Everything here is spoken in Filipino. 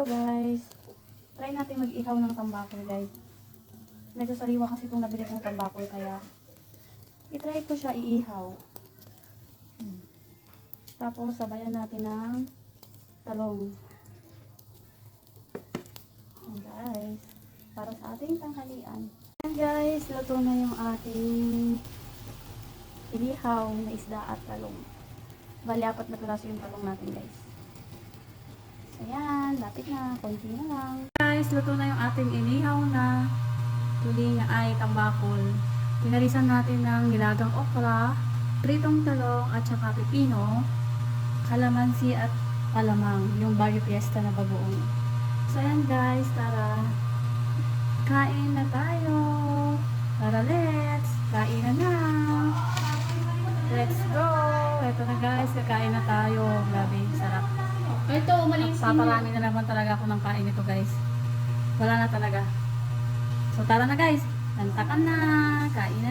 Hello guys. Try natin mag-ihaw ng tambakol guys. Medyo sariwa kasi itong nabili kong tambakol kaya itry ko siya iihaw. Hmm. Tapos sabayan natin ng talong. Ayan guys. Para sa ating tanghalian. Ayan guys, luto na yung ating inihaw na isda at talong. Bali, apat na piraso yung talong natin guys. Ayan, lapit na. Konti na lang. Guys, luto na yung ating inihaw na tulinga ay tambakol. Pinalisan natin ng nilagang okra, pritong talong at saka pipino, kalamansi at palamang, yung barrio fiesta na bagoong. So ayan guys, tara. Kain na tayo. Tara, let's. Kain na na. Let's go. Ito na guys, kakain na tayo. Grabe, sarap. Ito, umalis Paparami na naman talaga ako ng kain nito guys. Wala na talaga. So tara na guys. Lantakan na. Kain na